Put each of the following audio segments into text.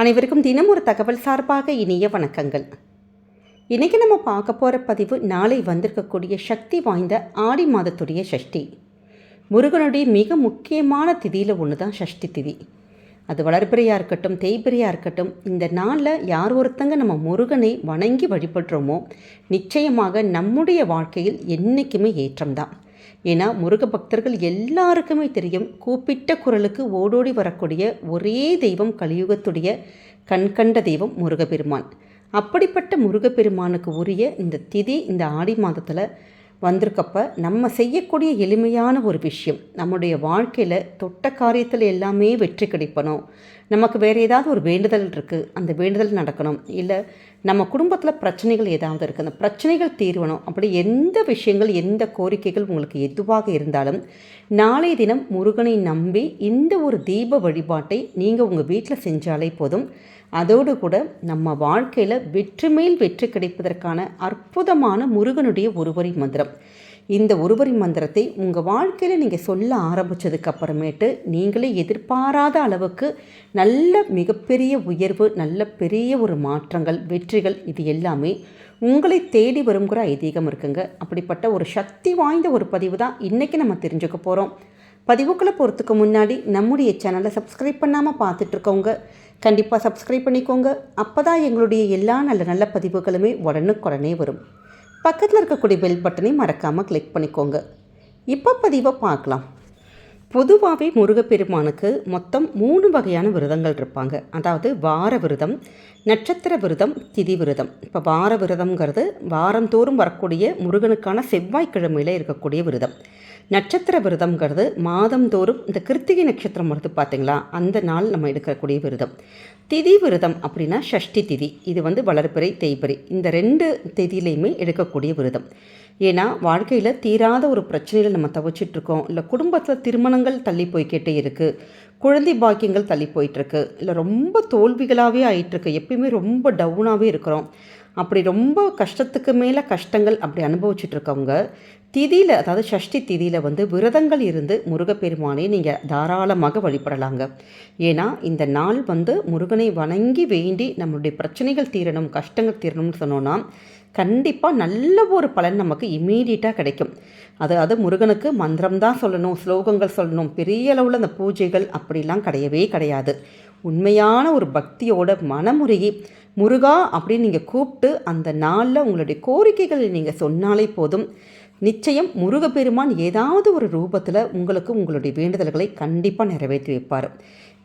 அனைவருக்கும் தினம் ஒரு தகவல் சார்பாக இனிய வணக்கங்கள். இன்றைக்கி நம்ம பார்க்க போகிற பதிவு நாளை வந்திருக்கக்கூடிய சக்தி வாய்ந்த ஆடி மாதத்துடைய சஷ்டி. முருகனுடைய மிக முக்கியமான திதியில் ஒன்று தான் சஷ்டி திதி. அது வளர்பிறையாக இருக்கட்டும் தேய்பிறையாக இருக்கட்டும் இந்த நாளில் யார் ஒருத்தங்க நம்ம முருகனை வணங்கி வழிபடுறோமோ நிச்சயமாக நம்முடைய வாழ்க்கையில் என்றைக்குமே ஏற்றம்தான். ஏன்னா முருக பக்தர்கள் எல்லாருக்குமே தெரியும் கூப்பிட்ட குரலுக்கு ஓடோடி வரக்கூடிய ஒரே தெய்வம் கலியுகத்துடைய கண்கண்ட தெய்வம் முருகப்பெருமான். அப்படிப்பட்ட முருகப்பெருமானுக்கு உரிய இந்த திதி இந்த ஆடி மாதத்தில் வந்திருக்கப்ப நம்ம செய்யக்கூடிய எளிமையான ஒரு விஷயம் நம்முடைய வாழ்க்கையில் தொட்ட காரியத்தில் எல்லாமே வெற்றி கிடைப்பணும். நமக்கு வேறு ஏதாவது ஒரு வேண்டுதல் இருக்குது அந்த வேண்டுதல் நடக்கணும். இல்லை நம்ம குடும்பத்தில் பிரச்சனைகள் ஏதாவது இருக்குது அந்த பிரச்சனைகள் தீர்வணும். அப்படி எந்த விஷயங்கள் எந்த கோரிக்கைகள் உங்களுக்கு எதுவாக இருந்தாலும் நாளைய தினம் முருகனை நம்பி இந்த ஒரு தீப வழிபாட்டை நீங்கள் உங்கள் வீட்டில் செஞ்சாலே போதும். அதோடு கூட நம்ம வாழ்க்கையில் வெற்றி மேல் வெற்றி கிடைப்பதற்கான அற்புதமான முருகனுடைய ஒருவரி மந்திரம். இந்த ஒருவரி மந்திரத்தை உங்கள் வாழ்க்கையில் நீங்கள் சொல்ல ஆரம்பித்ததுக்கு அப்புறமேட்டு நீங்களே எதிர்பாராத அளவுக்கு நல்ல மிகப்பெரிய உயர்வு நல்ல பெரிய ஒரு மாற்றங்கள் வெற்றிகள் இது எல்லாமே உங்களை தேடி வருங்கிற ஐதீகம் இருக்குங்க. அப்படிப்பட்ட ஒரு சக்தி வாய்ந்த ஒரு பதிவு தான் இன்றைக்கி நம்ம தெரிஞ்சுக்க போகிறோம் பதிவுக்குள்ளே போகிறதுக்கு முன்னாடி நம்முடைய சேனலை சப்ஸ்கிரைப் பண்ணாமல் பார்த்துட்ருக்கோங்க கண்டிப்பாக சப்ஸ்கிரைப் பண்ணிக்கோங்க. அப்போ தான் எங்களுடைய எல்லா நல்ல நல்ல பதிவுகளுமே உடனுக்குடனே வரும். பக்கத்தில் இருக்கக்கூடிய பெல் பட்டனை மறக்காமல் கிளிக் பண்ணிக்கோங்க. இப்போ பதிவை பார்க்கலாம். பொதுவாகவே முருகப்பெருமானுக்கு மொத்தம் மூணு வகையான விரதங்கள் இருப்பாங்க. அதாவது வார விரதம் நட்சத்திர விரதம் திதி விரதம். இப்போ வார விரதம்ங்கிறது வாரந்தோறும் வரக்கூடிய முருகனுக்கான செவ்வாய்க்கிழமையில் இருக்கக்கூடிய விரதம். நட்சத்திர விரதம்ங்கிறது மாதந்தோறும் இந்த கிருத்திகை நட்சத்திரம் வருது பார்த்தீங்களா அந்த நாள் நம்ம எடுக்கக்கூடிய விரதம். திதி விரதம் அப்படின்னா ஷஷ்டி திதி. இது வந்து வளர்பிறை தேய்பிறை. இந்த ரெண்டு திதியிலையுமே எடுக்கக்கூடிய விரதம். ஏன்னா வாழ்க்கையில் தீராத ஒரு பிரச்சனையில் நம்ம தவிச்சிட்ருக்கோம். இல்லை குடும்பத்தில் திருமணங்கள் தள்ளி போய்கிட்டே இருக்குது குழந்தை பாக்கியங்கள் தள்ளி போயிட்டுருக்கு இல்லை ரொம்ப தோல்விகளாகவே ஆயிட்டுருக்கு எப்பயுமே ரொம்ப டவுனாகவே இருக்கிறோம். அப்படி ரொம்ப கஷ்டத்துக்கு மேலே கஷ்டங்கள் அப்படி அனுபவிச்சுட்ருக்கவங்க திதியில் அதாவது சஷ்டி திதியில் வந்து விரதங்கள் இருந்து முருகப்பெருமானை நீங்கள் தாராளமாக வழிபடலாங்க. ஏன்னா இந்த நாள் வந்து முருகனை வணங்கி வேண்டி நம்மளுடைய பிரச்சனைகள் தீரணும் கஷ்டங்கள் தீரணும்னு சொன்னோன்னா கண்டிப்பாக நல்ல ஒரு பலன் நமக்கு இமீடியட்டாக கிடைக்கும். அதாவது முருகனுக்கு மந்திரம் தான் சொல்லணும் ஸ்லோகங்கள் சொல்லணும். பெரிய அளவில் அந்த பூஜைகள் அப்படிலாம் கிடையவே கிடையாது. உண்மையான ஒரு பக்தியோட மனமுறையை முருகா அப்படின்னு நீங்கள் கூப்பிட்டு அந்த நாளில் உங்களுடைய கோரிக்கைகளை நீங்கள் சொன்னாலே போதும். நிச்சயம் முருகப்பெருமான் ஏதாவது ஒரு ரூபத்தில் உங்களுக்கு உங்களுடைய வேண்டுதல்களை கண்டிப்பாக நிறைவேற்றி வைப்பார்.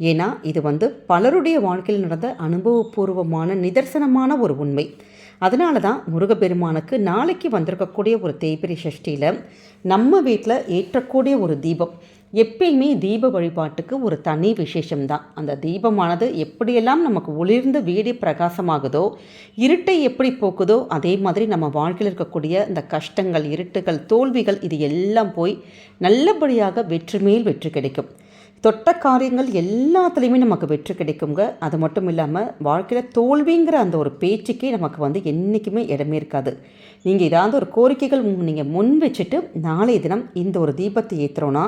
ஏன்னா இது வந்து பலருடைய வாழ்க்கையில் நடந்த அனுபவபூர்வமான நிதர்சனமான ஒரு உண்மை. அதனால தான் முருகப்பெருமானுக்கு நாளைக்கு வந்திருக்கக்கூடிய ஒரு தேய்பிரி சஷ்டியில் நம்ம வீட்டில் ஏற்றக்கூடிய ஒரு தீபம். எப்பயுமே தீப வழிபாட்டுக்கு ஒரு தனி விசேஷம்தான். அந்த தீபமானது எப்படியெல்லாம் நமக்கு ஒளிர்ந்து வீடு பிரகாசமாகுதோ இருட்டை எப்படி போக்குதோ அதே மாதிரி நம்ம வாழ்க்கையில் இருக்கக்கூடிய இந்த கஷ்டங்கள் இருட்டுகள் தோல்விகள் இது எல்லாம் போய் நல்லபடியாக வெற்றி மேல் வெற்றி கிடைக்கும். தொட்ட காரியங்கள் எல்லாத்துலேயுமே நமக்கு வெற்றி கிடைக்குங்க. அது மட்டும் இல்லாமல் வாழ்க்கையில் தோல்விங்கிற அந்த ஒரு பேச்சுக்கே நமக்கு வந்து என்றைக்குமே இடமே இருக்காது. நீங்கள் ஏதாவது ஒரு கோரிக்கைகள் நீங்கள் முன் வச்சுட்டு நாளைய தினம் இந்த ஒரு தீபத்தை ஏற்றுறோன்னா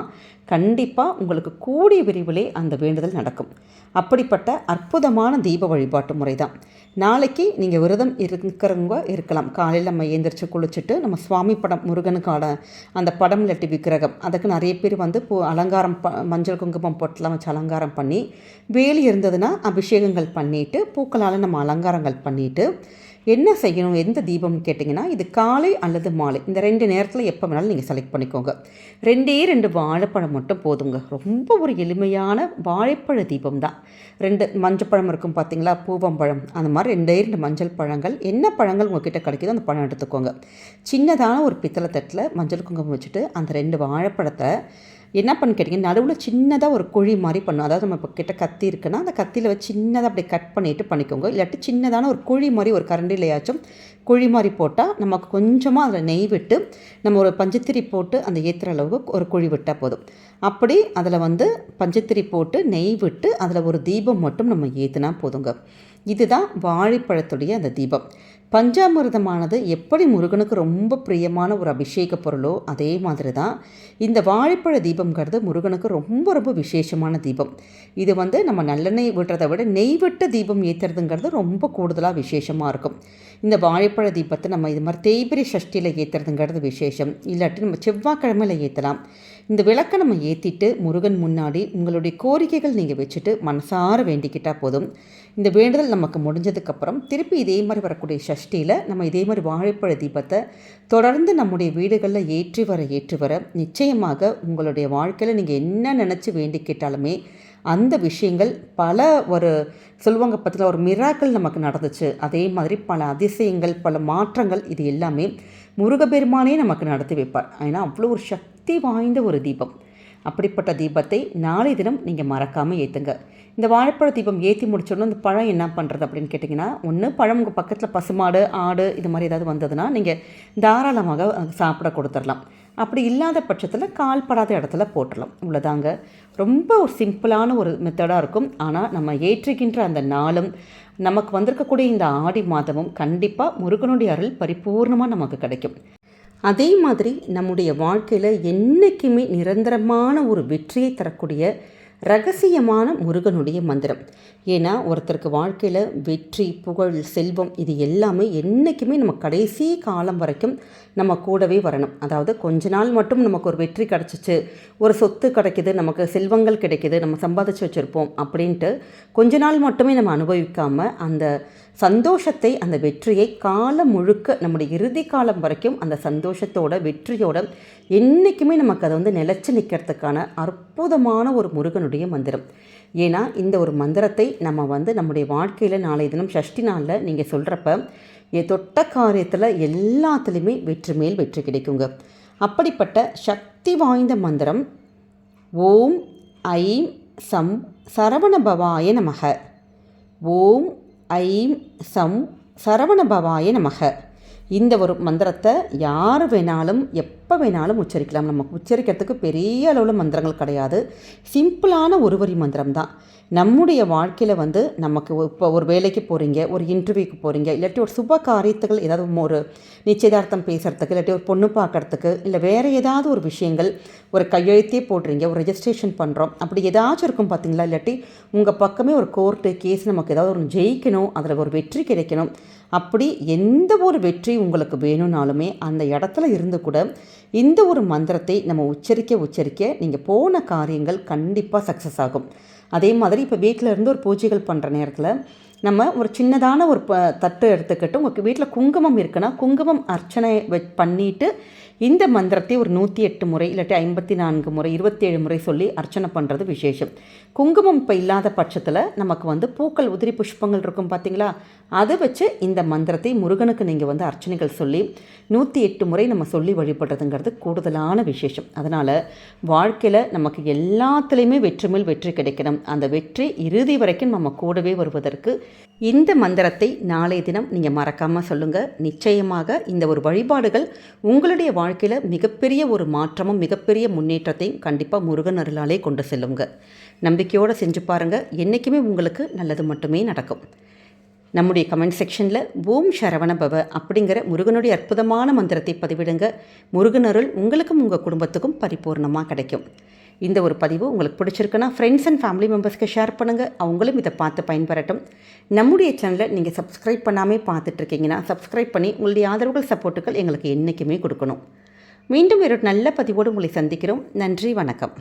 கண்டிப்பாக உங்களுக்கு கூடிய விரைவிலே அந்த வேண்டுதல் நடக்கும். அப்படிப்பட்ட அற்புதமான தீப வழிபாட்டு முறை தான் நாளைக்கு நீங்கள் விரதம் இருக்கிறவங்க இருக்கலாம். காலையில் நம்ம ஏந்திரிச்சு குளிச்சுட்டு நம்ம சுவாமி படம் முருகனுக்கான அந்த படம் இல்லாட்டி விக்கிரகம் அதுக்கு நிறைய பேர் வந்து பூ அலங்காரம் ப மஞ்சள் குங்குமம் பொட்டெலாம் வச்சு அலங்காரம் பண்ணி வேலி இருந்ததுன்னா அபிஷேகங்கள் பண்ணிவிட்டு பூக்களால் நம்ம அலங்காரங்கள் பண்ணிவிட்டு என்ன செய்யணும் எந்த தீபம்னு கேட்டிங்கன்னா இது காலை அல்லது மாலை. இந்த ரெண்டு நேரத்தில் எப்போ வேணாலும் நீங்கள் செலக்ட் பண்ணிக்கோங்க. ரெண்டே ரெண்டு வாழைப்பழம் மட்டும் போதுங்க. ரொம்ப ஒரு எளிமையான வாழைப்பழ தீபம் தான் ரெண்டு மஞ்சள் பழம் இருக்கும் பார்த்தீங்களா பூவம்பழம். அந்த மாதிரி ரெண்டே ரெண்டு மஞ்சள் பழங்கள். என்ன பழங்கள் உங்ககிட்ட கிடைக்குதோ அந்த பழம் எடுத்துக்கோங்க. சின்னதான ஒரு பித்தளை தட்டில் மஞ்சள் குங்குமம் வச்சுட்டு அந்த ரெண்டு வாழைப்பழத்தை என்ன பண்ணு கேட்டிங்கன்னா நடுவில் சின்னதாக ஒரு குழி மாதிரி பண்ணும். அதாவது நம்ம இப்போ கிட்ட கத்தி இருக்குன்னா அந்த கத்தியில் வச்சு சின்னதாக அப்படி கட் பண்ணிவிட்டு பண்ணிக்கோங்க. இல்லாட்டி சின்னதான ஒரு குழி மாதிரி ஒரு கரண்டிலையாச்சும் குழி மாதிரி போட்டால் நமக்கு கொஞ்சமாக அதில் நெய் விட்டு நம்ம ஒரு பஞ்சத்திரி போட்டு அந்த ஏற்றுற அளவுக்கு ஒரு குழி விட்டால் போதும். அப்படி அதில் வந்து பஞ்சத்திரி போட்டு நெய் விட்டு அதில் ஒரு தீபம் மட்டும் நம்ம ஏற்றுனா போதுங்க. இதுதான் வாழைப்பழத்துடைய அந்த தீபம். பஞ்சாமிர்தமானது எப்படி முருகனுக்கு ரொம்ப பிரியமான ஒரு அபிஷேக பொருளோ அதே மாதிரி தான் இந்த வாழைப்பழ தீபம்ங்கிறது முருகனுக்கு ரொம்ப ரொம்ப விசேஷமான தீபம். இது வந்து நம்ம நல்லெண்ணெய் விட்டுறதை விட நெய் விட்ட தீபம் ஏற்றுறதுங்கிறது ரொம்ப கூடுதலாக விசேஷமாக இருக்கும். வாழைப்பழ தீபத்தை நம்ம இது மாதிரி தேய்பிரி சஷ்டியில் ஏற்றுறதுங்கிறது விசேஷம். இல்லாட்டி நம்ம செவ்வாய்க்கிழமையில் ஏற்றலாம் இந்த விளக்கை நம்ம ஏற்றிட்டு முருகன் முன்னாடி உங்களுடைய கோரிக்கைகள் நீங்கள் வச்சுட்டு மனசார வேண்டிக்கிட்டால் போதும். இந்த வேண்டுதல் நமக்கு முடிஞ்சதுக்கப்புறம் திருப்பி இதே மாதிரி வரக்கூடிய சஷ்டியில் நம்ம இதே மாதிரி வாழைப்பழ தீபத்தை தொடர்ந்து நம்முடைய வீடுகளில் ஏற்றி வர ஏற்றி வர நிச்சயமாக உங்களுடைய வாழ்க்கையில் நீங்கள் என்ன நினச்சி வேண்டிக்கிட்டாலுமே அந்த விஷயங்கள் பல ஒரு சொல்லுவாங்க பத்தில் ஒரு மிராக்கள் நமக்கு நடந்துச்சு. அதே மாதிரி பல அதிசயங்கள் பல மாற்றங்கள் இது எல்லாமே முருகபெருமானே நமக்கு நடத்தி வைப்பார். ஏன்னா அவ்வளோ ஒரு சக்தி வாய்ந்த ஒரு தீபம். அப்படிப்பட்ட தீபத்தை நாளை தினம் நீங்கள் மறக்காமல் ஏற்றுங்க இந்த வாழைப்பழ தீபம் ஏற்றி முடிச்சோடனே இந்த பழம் என்ன பண்ணுறது அப்படின்னு கேட்டிங்கன்னா ஒன்று பழம் உங்கள் பக்கத்தில் பசுமாடு ஆடு இது மாதிரி ஏதாவது வந்ததுன்னா நீங்கள் தாராளமாக சாப்பிட கொடுத்துடலாம். அப்படி இல்லாத பட்சத்தில் கால் படாத இடத்துல போட்டுடலாம் இவ்வளோதாங்க ரொம்ப ஒரு சிம்பிளான ஒரு மெத்தடாக இருக்கும். ஆனால் நம்ம ஏற்றுகின்ற அந்த நாளும் நமக்கு வந்திருக்கக்கூடிய இந்த ஆடி மாதமும் கண்டிப்பாக முருகனுடைய அருள் பரிபூர்ணமாக நமக்கு கிடைக்கும். அதே மாதிரி நம்முடைய வாழ்க்கையில் என்றைக்குமே நிரந்தரமான ஒரு வெற்றியை தரக்கூடிய ரகசியமான முருகனுடைய மந்திரம். ஏன்னா ஒருத்தருக்கு வாழ்க்கையில் வெற்றி புகழ் செல்வம் இது எல்லாமே என்றைக்குமே நம்ம கடைசி காலம் வரைக்கும் நம்ம கூடவே வரணும். அதாவது கொஞ்ச நாள் மட்டும் நமக்கு ஒரு வெற்றி கிடச்சிச்சு ஒரு சொத்து கிடைக்கிது நமக்கு செல்வங்கள் கிடைக்கிது நம்ம சம்பாதிச்சு வச்சுருப்போம் அப்படின்ட்டு கொஞ்ச நாள் மட்டுமே நம்ம அனுபவிக்காமல் அந்த சந்தோஷத்தை அந்த வெற்றியை காலம் முழுக்க நம்முடைய இறுதி காலம் வரைக்கும் அந்த சந்தோஷத்தோட வெற்றியோட என்றைக்குமே நமக்கு அதை வந்து நிலச்சி நிற்கிறதுக்கான அற்புதமான ஒரு முருகனுடைய மந்திரம். ஏன்னா இந்த ஒரு மந்திரத்தை நம்ம வந்து நம்முடைய வாழ்க்கையில் நாளைய தினம் ஷஷ்டி நாளில் நீங்கள் சொல்கிறப்ப தொட்ட காரியத்தில் எல்லாத்துலேயுமே வெற்றி மேல் வெற்றி கிடைக்குங்க. அப்படிப்பட்ட சக்தி வாய்ந்த மந்திரம் ஓம் ஐம் சம் சரவணபவாய நமக. ஓம் ஐம் சம் சரவணபவாய நமக. இந்த ஒரு மந்திரத்தை யார் வேணாலும் எப்போ வேணாலும் உச்சரிக்கலாம். நமக்கு உச்சரிக்கிறதுக்கு பெரிய அளவில் மந்திரங்கள் கிடையாது. சிம்பிளான ஒரு வரி மந்திரம் தான் நம்முடைய வாழ்க்கையில் வந்து நமக்கு இப்போ ஒரு வேலைக்கு போகிறீங்க ஒரு இன்டர்வியூக்கு போகிறீங்க இல்லாட்டி ஒரு சுப காரியத்துகள் ஏதாவது ஒரு நிச்சயதார்த்தம் பேசுகிறதுக்கு இல்லாட்டி ஒரு பொண்ணு பார்க்குறதுக்கு இல்லை வேறு ஏதாவது ஒரு விஷயங்கள் ஒரு கையெழுத்தே போடுறீங்க ஒரு ரெஜிஸ்ட்ரேஷன் பண்ணுறோம் அப்படி ஏதாச்சும் இருக்கும் பார்த்தீங்களா இல்லாட்டி உங்கள் பக்கமே ஒரு கோர்ட்டு கேஸ் நமக்கு ஏதாவது ஒரு ஜெயிக்கணும் அதில் ஒரு வெற்றி கிடைக்கணும் அப்படி எந்த ஒரு வெற்றி உங்களுக்கு வேணும்னாலுமே அந்த இடத்துல இருந்து கூட இந்த ஒரு மந்திரத்தை நம்ம உச்சரிக்க உச்சரிக்க நீங்கள் போன காரியங்கள் கண்டிப்பாக சக்ஸஸ் ஆகும். அதே மாதிரி இப்போ வீட்டில் இருந்து ஒரு பூஜைகள் பண்ணுற நேரத்தில் நம்ம ஒரு சின்னதான ஒரு ப தட்டு எடுத்துக்கிட்டு உங்களுக்கு வீட்டில் குங்குமம் இருக்குன்னா குங்குமம் அர்ச்சனை வ பண்ணிவிட்டு இந்த மந்திரத்தை ஒரு நூற்றி எட்டு முறை இல்லாட்டி ஐம்பத்தி நான்கு முறை இருபத்தேழு முறை சொல்லி அர்ச்சனை பண்ணுறது விசேஷம். குங்குமம் இப்போ இல்லாத பட்சத்தில் நமக்கு வந்து பூக்கள் உதிரி புஷ்பங்கள் இருக்கும் பார்த்தீங்களா அதை வச்சு இந்த மந்திரத்தை முருகனுக்கு நீங்கள் வந்து அர்ச்சனைகள் சொல்லி நூற்றி எட்டு முறை நம்ம சொல்லி வழிபடுறதுங்கிறது கூடுதலான விசேஷம். அதனால் வாழ்க்கையில் நமக்கு எல்லாத்துலேயுமே வெற்றி மேல் வெற்றி கிடைக்கணும். அந்த வெற்றி இறுதி வரைக்கும் நம்ம கூடவே வருவதற்கு இந்த மந்திரத்தை நாளைய தினம் நீங்கள் மறக்காமல் சொல்லுங்கள் நிச்சயமாக இந்த ஒரு வழிபாடுகள் உங்களுடைய வாழ்க்கையில் மிகப்பெரிய ஒரு மாற்றமும் மிகப்பெரிய முன்னேற்றத்தையும் கண்டிப்பாக முருகன் அருளாலே கொண்டு செல்லுங்க. நம்பிக்கையோடு செஞ்சு பாருங்கள் என்றைக்குமே உங்களுக்கு நல்லது மட்டுமே நடக்கும். நம்முடைய கமெண்ட் செக்ஷனில் ஓம் சரவண பவ அப்படிங்கிற முருகனுடைய அற்புதமான மந்திரத்தை பதிவிடுங்க. முருகனருள் உங்களுக்கும் உங்கள் குடும்பத்துக்கும் பரிபூர்ணமாக கிடைக்கும். இந்த ஒரு பதிவு உங்களுக்கு பிடிச்சிருக்குன்னா ஃப்ரெண்ட்ஸ் அண்ட் ஃபேமிலி மெம்பர்ஸ்க்கு ஷேர் பண்ணுங்கள் அவங்களும் இதை பார்த்து பயன்பெறட்டும். நம்முடைய சேனலை நீங்கள் சப்ஸ்கிரைப் பண்ணாமே பார்த்துட்ருக்கீங்கன்னா சப்ஸ்கிரைப் பண்ணி உங்களுடைய ஆதரவுகள் சப்போர்ட்டுகள் எங்களுக்கு என்றைக்குமே கொடுக்கணும். மீண்டும் ஒரு நல்ல பதிவோடு உங்களை சந்திக்கிறோம். நன்றி வணக்கம்.